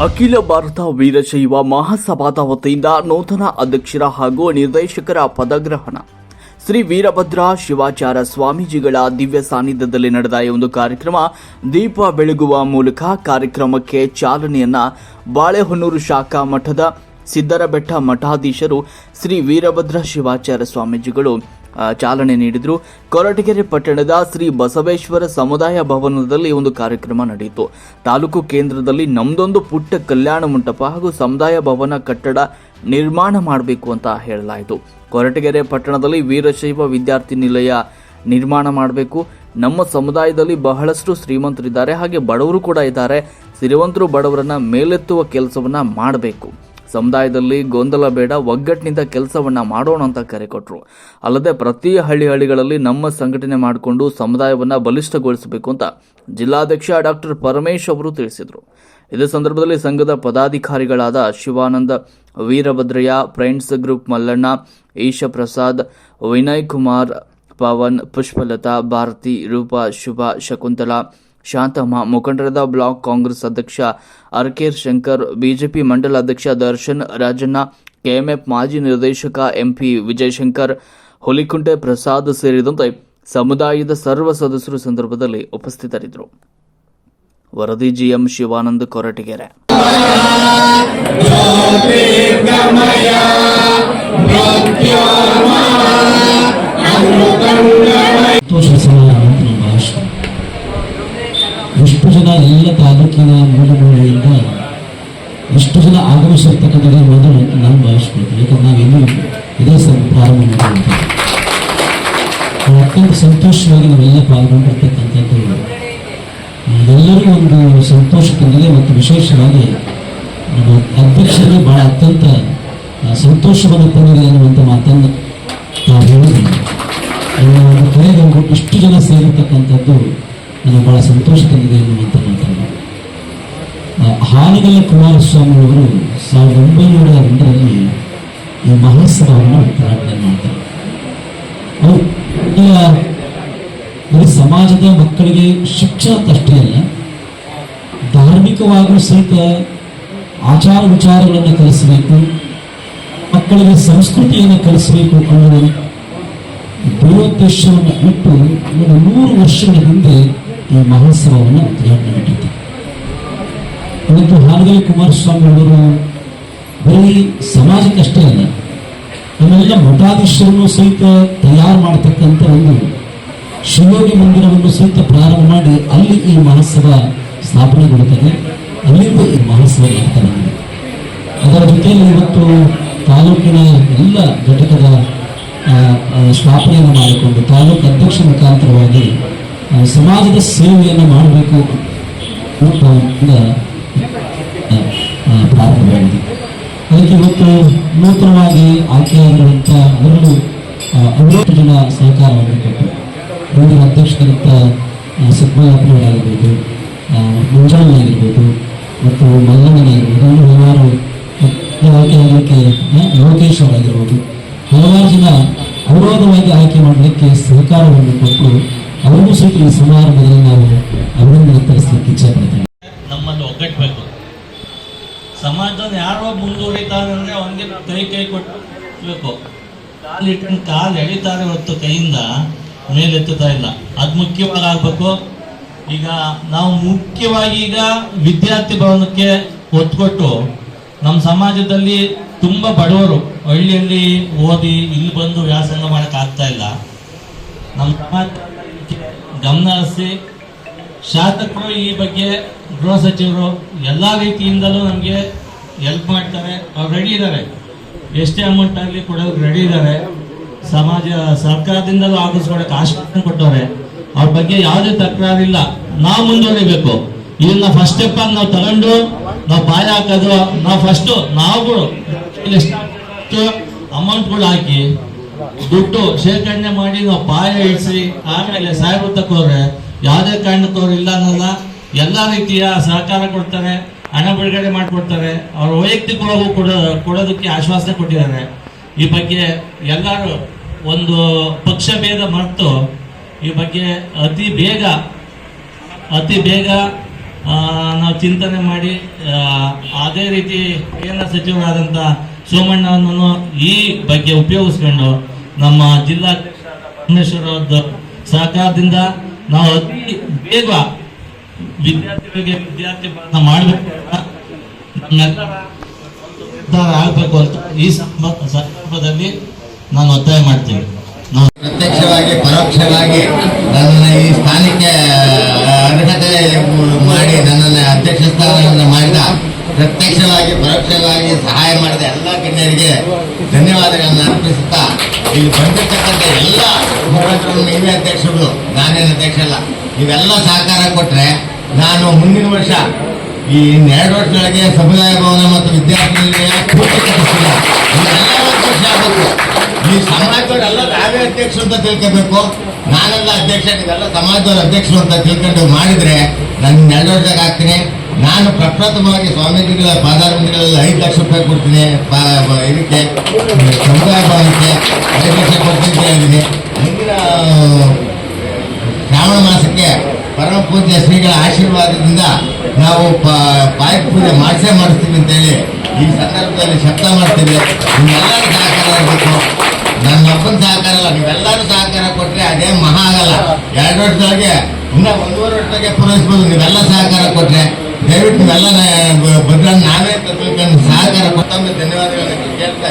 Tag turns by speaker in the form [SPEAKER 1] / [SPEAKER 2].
[SPEAKER 1] ಅಖಿಲ ಭಾರತ ವೀರಶೈವ ಮಹಾಸಭಾದ ವತಿಯಿಂದ ನೂತನ ಅಧ್ಯಕ್ಷರ ಹಾಗೂ ನಿರ್ದೇಶಕರ ಪದಗ್ರಹಣ. ಶ್ರೀ ವೀರಭದ್ರ ಶಿವಾಚಾರ ಸ್ವಾಮೀಜಿಗಳ ದಿವ್ಯ ಸಾನ್ನಿಧ್ಯದಲ್ಲಿ ನಡೆದ ಈ ಒಂದು ಕಾರ್ಯಕ್ರಮ ದೀಪ ಬೆಳಗುವ ಮೂಲಕ ಕಾರ್ಯಕ್ರಮಕ್ಕೆ ಚಾಲನೆಯನ್ನ ಬಾಳೆಹೊನ್ನೂರು ಶಾಖಾ ಮಠದ ಸಿದ್ದರಬೆಟ್ಟ ಮಠಾಧೀಶರು ಶ್ರೀ ವೀರಭದ್ರ ಶಿವಾಚಾರ್ಯ ಸ್ವಾಮೀಜಿಗಳು ಚಾಲನೆ ನೀಡಿದರು. ಕೊರಟಗೆರೆ ಪಟ್ಟಣದ ಶ್ರೀ ಬಸವೇಶ್ವರ ಸಮುದಾಯ ಭವನದಲ್ಲಿ ಒಂದು ಕಾರ್ಯಕ್ರಮ ನಡೆಯಿತು. ತಾಲೂಕು ಕೇಂದ್ರದಲ್ಲಿ ನಮ್ದೊಂದು ಪುಟ್ಟ ಕಲ್ಯಾಣ ಮಂಟಪ ಹಾಗೂ ಸಮುದಾಯ ಭವನ ಕಟ್ಟಡ ನಿರ್ಮಾಣ ಮಾಡಬೇಕು ಅಂತ ಹೇಳಲಾಯಿತು. ಕೊರಟಗೆರೆ ಪಟ್ಟಣದಲ್ಲಿ ವೀರಶೈವ ವಿದ್ಯಾರ್ಥಿ ನಿಲಯ ನಿರ್ಮಾಣ ಮಾಡಬೇಕು. ನಮ್ಮ ಸಮುದಾಯದಲ್ಲಿ ಬಹಳಷ್ಟು ಶ್ರೀಮಂತರಿದ್ದಾರೆ. ಹಾಗೆ ಬಡವರು ಕೂಡ ಇದ್ದಾರೆ. ಸಿರಿವಂತರು ಬಡವರನ್ನ ಮೇಲೆತ್ತುವ ಕೆಲಸವನ್ನ ಮಾಡಬೇಕು. ಸಮುದಾಯದಲ್ಲಿ ಗೊಂದಲ ಬೇಡ, ಒಗ್ಗಟ್ಟಿನಿಂದ ಕೆಲಸವನ್ನ ಮಾಡೋಣ ಅಂತ ಕರೆ ಕೊಟ್ಟರು ಅಲ್ಲದೆ ಪ್ರತಿ ಹಳ್ಳಿ ಹಳ್ಳಿಗಳಲ್ಲಿ ನಮ್ಮ ಸಂಘಟನೆ ಮಾಡಿಕೊಂಡು ಸಮುದಾಯವನ್ನ ಬಲಿಷ್ಠಗೊಳಿಸಬೇಕು ಅಂತ ಜಿಲ್ಲಾಧ್ಯಕ್ಷ ಡಾಕ್ಟರ್ ಪರಮೇಶ್ ಅವರು ತಿಳಿಸಿದರು. ಇದೇ ಸಂದರ್ಭದಲ್ಲಿ ಸಂಘದ ಪದಾಧಿಕಾರಿಗಳಾದ ಶಿವಾನಂದ ವೀರಭದ್ರಯ್ಯ, ಫ್ರೆಂಡ್ಸ್ ಗ್ರೂಪ್ ಮಲ್ಲಣ್ಣ ಈಶ ಪ್ರಸಾದ್ ವಿನಯ್ ಕುಮಾರ್, ಪವನ್, ಪುಷ್ಪಲತಾ, ಭಾರತಿ, ರೂಪಾ, ಶುಭ, ಶಕುಂತಲಾ ಶಾಂತಮ್ಮ ಮುಖಂಡರದ ಬ್ಲಾಕ್ ಕಾಂಗ್ರೆಸ್ ಅಧ್ಯಕ್ಷ ಅರ್ಕೇರ್ ಶಂಕರ್, ಬಿಜೆಪಿ ಮಂಡಲ ಅಧ್ಯಕ್ಷ ದರ್ಶನ್ ರಾಜಣ್ಣ, ಕೆಎಂಎಫ್ ಮಾಜಿ ನಿರ್ದೇಶಕ ಎಂಪಿ ವಿಜಯಶಂಕರ್, ಹುಲಿಕುಂಟೆ ಪ್ರಸಾದ್ ಸೇರಿದಂತೆ ಸಮುದಾಯದ ಸರ್ವ ಸದಸ್ಯರು ಸಂದರ್ಭದಲ್ಲಿ ಉಪಸ್ಥಿತರಿದ್ದರು. ವರದಿ ಜಿಎಂ ಶಿವಾನಂದ ಕೊರಟಗೆರೆ
[SPEAKER 2] ಸಮಯ ಅಂತ ನಮ್ಮ ಭಾಷೆ ಎಷ್ಟು ಜನ ಎಲ್ಲ ತಾಲೂಕಿನ ಮೂಲ ಮೂಲೆಯಿಂದ ಎಷ್ಟು ಜನ ಆಗಮಿಸಿರ್ತಕ್ಕಂಥದ್ದು ಮೊದಲು ನಾನು ಭಾವಿಸ್ಬೋದು ಯಾಕಂದ್ರೆ ನಾವು ಇನ್ನೂ ಇದೇ ಪ್ರಾರಂಭ ಮಾಡಿದಂಥ ಅತ್ಯಂತ ಸಂತೋಷವಾಗಿ ನಾವೆಲ್ಲ ಪಾಲ್ಗೊಂಡಿರ್ತಕ್ಕಂಥದ್ದು ಎಲ್ಲರಿಗೂ ಒಂದು ಸಂತೋಷ ತಂದಿದೆ ಮತ್ತು ವಿಶೇಷವಾಗಿ ನಮ್ಮ ಅಧ್ಯಕ್ಷರಿಗೆ ಬಹಳ ಅತ್ಯಂತ ಸಂತೋಷವನ್ನು ತಂದಿದೆ ಅನ್ನುವಂಥ ಮಾತನ್ನು ನಾವು ಹೇಳಿದ್ದೀವಿ ಕೊನೆಗೆ ಇಷ್ಟು ಜನ ಸೇರಿರ್ತಕ್ಕಂಥದ್ದು ನನಗೆ ಬಹಳ ಸಂತೋಷ ತಂದಿದೆ ಎನ್ನುವಂಥ ಮಾತನ್ನು ಆ, ಹಾನಗಲ್ಲ ಕುಮಾರಸ್ವಾಮಿ ಅವರು ಸಾವಿರದ ಒಂಬೈನೂರ ಒಂದರಲ್ಲಿ ಈ ಮಹೋತ್ಸವವನ್ನು ಉದ್ಘಾಟನೆ ಮಾಡ್ತಾರೆ. ಅವರು ಬರೀ ಸಮಾಜದ ಮಕ್ಕಳಿಗೆ ಶಿಕ್ಷಣ ಅಷ್ಟೇ ಅಲ್ಲ ಧಾರ್ಮಿಕವಾಗೂ ಸಹಿತ ಆಚಾರ ವಿಚಾರಗಳನ್ನು ಕಲಿಸಬೇಕು ಮಕ್ಕಳಿಗೆ ಸಂಸ್ಕೃತಿಯನ್ನು ಕಲಿಸಬೇಕು ಅನ್ನುವ ದುರುದ್ದೇಶವನ್ನು ಒಂದು ನೂರು ವರ್ಷಗಳ ಹಿಂದೆ ಈ ಮಹೋತ್ಸವವನ್ನು ಉದ್ಘಾಟನೆ ಮಾಡಿದ್ದೆ ಇವತ್ತು ಹಾನಗಲ್ ಕುಮಾರಸ್ವಾಮಿ ಅವರು ಬರೀ ಸಮಾಜಕ್ಕಷ್ಟೇ ಅಲ್ಲ ನಮ್ಮೆಲ್ಲ ಮಠಾಧೀಶರನ್ನು ಸಹಿತ ತಯಾರು ಮಾಡತಕ್ಕಂಥ ಒಂದು ಶಿವಯೋಗಿ ಮಂದಿರವನ್ನು ಸಹಿತ ಪ್ರಾರಂಭ ಮಾಡಿ ಅಲ್ಲಿ ಈ ಮಹೋತ್ಸವ ಸ್ಥಾಪನೆಗೊಳ್ಳುತ್ತದೆ. ಅಲ್ಲಿಂದ ಈ ಮಹೋತ್ಸವ ಮಾಡ್ತಾರೆ ಅದರ ಜೊತೆಯಲ್ಲಿ ಇವತ್ತು ತಾಲೂಕಿನ ಎಲ್ಲ ಘಟಕದ ಸ್ಥಾಪನೆಯನ್ನು ಮಾಡಿಕೊಂಡು ತಾಲೂಕು ಅಧ್ಯಕ್ಷ ಮುಖಾಂತರವಾಗಿ ಸಮಾಜದ ಸೇವೆಯನ್ನು ಮಾಡಬೇಕು ಆ, ಪ್ರಾರಂಭವಾಗಿದೆ ಅದಕ್ಕೆ ಇವತ್ತು ನೂತನವಾಗಿ ಆಯ್ಕೆಯಾಗಿರುವಂಥ ಎರಡು ಅರವತ್ತು ಜನ ಸಹಕಾರವನ್ನು ಕೊಟ್ಟು ಮುಂದಿನ ಅಧ್ಯಕ್ಷರಾದಂಥ ಸಿದ್ದರಾಮಯ್ಯನವರಾಗಿರ್ಬೋದು ಮುಂಜಾನೆಯಾಗಿರ್ಬೋದು ಮತ್ತು ಮಲ್ಲಣ್ಣನಾಗಿರ್ಬೋದು ಇನ್ನು ಹಲವಾರು ಆಯ್ಕೆಯಾಗಲಿಕ್ಕೆ ಲೋಕೇಶ್ ಅವರಾಗಿರ್ಬೋದು. ಹಲವಾರು ಜನ ಅವಿರೋಧವಾಗಿ ಆಯ್ಕೆ ಮಾಡಲಿಕ್ಕೆ ಸಹಕಾರವನ್ನು ಕೊಟ್ಟು ಅವರಿಗೂ ಸಹಿತ ಈ ಸಮಾರಂಭದಲ್ಲಿ ನಾವು ಅಭಿನಂದನೆ ತರಿಸಲಿಕ್ಕೆ ಇಚ್ಛೆ ಪಡ್ತೇವೆ.
[SPEAKER 3] ಸಮಾಜದಲ್ಲಿ ಯಾರೋ ಮುಂದುವರಿತಾರೆ ಅಂದ್ರೆ ಅವನಿಗೆ ಕೈ ಕೈ ಕೊಟ್ಟು ಕಾಲು ಇಟ್ಕೊಂಡು ಕಾಲು ಎಳಿತಾರೆ ಹೊರತು ಕೈಯಿಂದ ಮೇಲೆತ್ತುತ್ತಾ ಇಲ್ಲ. ಅದು ಮುಖ್ಯವಾಗಿ ಆಗ್ಬೇಕು ಈಗ ನಾವು ಮುಖ್ಯವಾಗಿ ಈಗ ವಿದ್ಯಾರ್ಥಿ ಭವನಕ್ಕೆ ಒತ್ತು ಕೊಟ್ಟು ನಮ್ಮ ಸಮಾಜದಲ್ಲಿ ತುಂಬ ಬಡವರು ಹಳ್ಳಿಯಲ್ಲಿ ಓದಿ ಇಲ್ಲಿ ಬಂದು ವ್ಯಾಸಂಗ ಮಾಡಕ್ ಆಗ್ತಾ ಇಲ್ಲ. ನಮ್ಮ ಸಮಾಜ ಗಮನ ಹರಿಸಿ ಶಾಸಕರು ಈ ಬಗ್ಗೆ ಗೃಹ ಸಚಿವರು ಎಲ್ಲ ರೀತಿಯಿಂದಲೂ ನಮಗೆ ಹೆಲ್ಪ್ ಮಾಡ್ತಾರೆ, ಅವ್ರು ರೆಡಿ ಇದ್ದಾರೆ ಎಷ್ಟೇ ಅಮೌಂಟ್ ಆಗಲಿ ಕೊಡೋಕೆ ರೆಡಿ ಇದ್ದಾರೆ ಸಮಾಜ, ಸರ್ಕಾರದಿಂದಲೂ ಆಗಿಸ್ಕೊಡಕ್ಕೆ ಆಶ್ವಾಸನೆ ಕೊಟ್ಟವ್ರೆ. ಅವ್ರ ಬಗ್ಗೆ ಯಾವುದೇ ತಕರಾರಿಲ್ಲ. ನಾವು ಮುಂದುವರಿಬೇಕು. ಇದನ್ನ ಫಸ್ಟ್ ಸ್ಟೆಪ್ ಆಗಿ ನಾವು ತಗೊಂಡು, ನಾವು ಬಾಯ ಹಾಕೋದು ನಾವು ಫಸ್ಟು ನಾವುಗಳು ಅಮೌಂಟ್ಗಳು ಹಾಕಿ, ದುಡ್ಡು ಶೇಖರಣೆ ಮಾಡಿ ನಾವು ಪಾಯ ಇಳಿಸಿ, ಆಮೇಲೆ ಸಾಹೇಬ್ರು ತಕೋರೆ ಯಾವುದೇ ಕಾರಣಕ್ಕೋರು ಇಲ್ಲ ಅನ್ನಲ್ಲ. ಎಲ್ಲ ರೀತಿಯ ಸಹಕಾರ ಕೊಡ್ತಾರೆ. ಹಣ ಬಿಡುಗಡೆ ಮಾಡಿಕೊಡ್ತಾರೆ. ಅವ್ರ ವೈಯಕ್ತಿಕವಾಗೂ ಕೊಡೋ, ಕೊಡೋದಕ್ಕೆ ಆಶ್ವಾಸನೆ ಕೊಟ್ಟಿದ್ದಾರೆ. ಈ ಬಗ್ಗೆ ಎಲ್ಲರೂ ಒಂದು ಪಕ್ಷ ಭೇದ ಮರೆತು ಈ ಬಗ್ಗೆ ಅತಿ ಬೇಗ ಅತಿ ಬೇಗ ನಾವು ಚಿಂತನೆ ಮಾಡಿ ಅದೇ ರೀತಿ ಕೇಂದ್ರ ಸಚಿವರಾದಂಥ ಸೋಮಣ್ಣನನ್ನು ಈ ಬಗ್ಗೆ ಉಪಯೋಗಿಸ್ಕೊಂಡು ನಮ್ಮ ಜಿಲ್ಲಾ ಸಹಕಾರದಿಂದ ನಾವು ಅತಿ ಬೇಗ ವಿದ್ಯಾರ್ಥಿಗಳಿಗೆ ವಿದ್ಯಾರ್ಥಿ ಮಾಡಬೇಕು ನಮ್ಮೆಲ್ಲರ ಆಗಬೇಕು ಅಂತ ಈ ಸಂದರ್ಭದಲ್ಲಿ ನಾನು ಒತ್ತಾಯ ಮಾಡ್ತೀನಿ.
[SPEAKER 4] ಪ್ರತ್ಯಕ್ಷವಾಗಿ, ಪರೋಕ್ಷವಾಗಿ ನನ್ನ ಈ ಸ್ಥಾನಕ್ಕೆ ಅರ್ಹತೆ ಮಾಡಿ ನನ್ನನ್ನು ಅಧ್ಯಕ್ಷ ಸ್ಥಾನವನ್ನು ಮಾಡಿದ, ಪ್ರತ್ಯಕ್ಷವಾಗಿ, ಪರೋಕ್ಷವಾಗಿ ಸಹಾಯ ಮಾಡಿದ ಎಲ್ಲ ಗಣ್ಯರಿಗೆ ಧನ್ಯವಾದಗಳನ್ನು ಅರ್ಪಿಸುತ್ತಾ, ಇಲ್ಲಿ ಬಂದಿರ್ತಕ್ಕಂಥ ಎಲ್ಲ ಮುಖಂಡರು, ನೀವೇ ಅಧ್ಯಕ್ಷರು, ನಾನೇನು ಅಧ್ಯಕ್ಷ ಅಲ್ಲ. ನೀವೆಲ್ಲ ಸಹಕಾರ ಕೊಟ್ಟರೆ ನಾನು ಮುಂದಿನ ವರ್ಷ ಈ ಇನ್ನೆರಡು ವರ್ಷದೊಳಗೆ ಸಮುದಾಯ ಭವನ ಮತ್ತು ವಿದ್ಯಾರ್ಥಿಗಳಿಗೆ ಈ ಸಮಾಜದವರೆಲ್ಲ ನಾವೇ ಅಧ್ಯಕ್ಷರು ಅಂತ ತಿಳ್ಕೋಬೇಕು. ನಾನೆಲ್ಲ ಅಧ್ಯಕ್ಷ ಇದೆಲ್ಲ ಸಮಾಜದವ್ರ ಅಧ್ಯಕ್ಷರು ಅಂತ ತಿಳ್ಕೊಂಡು ಮಾಡಿದ್ರೆ ನಾನು ಎರಡು ವರ್ಷದಾಗ ಹಾಕ್ತೀನಿ ನಾನು ಪ್ರಪ್ರಥಮವಾಗಿ ಸ್ವಾಮೀಜಿಗಳ, ಪಾದಾರವಿಂದಗಳಲ್ಲಿ ಐದು ಲಕ್ಷ ರೂಪಾಯಿ ಕೊಡ್ತೀನಿ. ಇದಕ್ಕೆ ಸಮುದಾಯ ಭವನಕ್ಕೆ ಐದು ಲಕ್ಷ ಕೊಡ್ತೀನಿ ಮುಂದಿನ ಪೂಜ್ಯ ಶ್ರೀಗಳ ಆಶೀರ್ವಾದದಿಂದ ನಾವು ಪಾಯ ಪೂಜೆ ಮಾಡಿಸೇ ಮಾಡಿಸ್ತೀವಿ ಅಂತೇಳಿ ಈ ಸಂದರ್ಭದಲ್ಲಿ ಶಬ್ದ ಮಾಡ್ತೀವಿ. ನಿಮ್ಮೆಲ್ಲರೂ ಸಹಕಾರ ಇರಬೇಕು ನನ್ನೊಬ್ಬನ ಸಹಕಾರ ಅಲ್ಲ, ನೀವೆಲ್ಲರೂ ಸಹಕಾರ ಕೊಟ್ಟರೆ ಅದೇ ಮಹಾ ಆಗಲ್ಲ. ಎರಡು ವರ್ಷದೊಳಗೆ, ಇನ್ನೂ ಒಂದೂವರೆ ವರ್ಷದೊಳಗೆ ಪೂರೈಸ್ಬೋದು. ನೀವೆಲ್ಲ ಸಹಕಾರ ಕೊಟ್ಟರೆ ದಯವಿಟ್ಟು ನೀವೆಲ್ಲ ಭದ್ರ ನಾವೇ ತಿಳ್ಕೊಂಡು ಸಹಕಾರ ಕೊಟ್ಟಂದ್ರೆ ಧನ್ಯವಾದಗಳು ಕೇಳ್ತಾ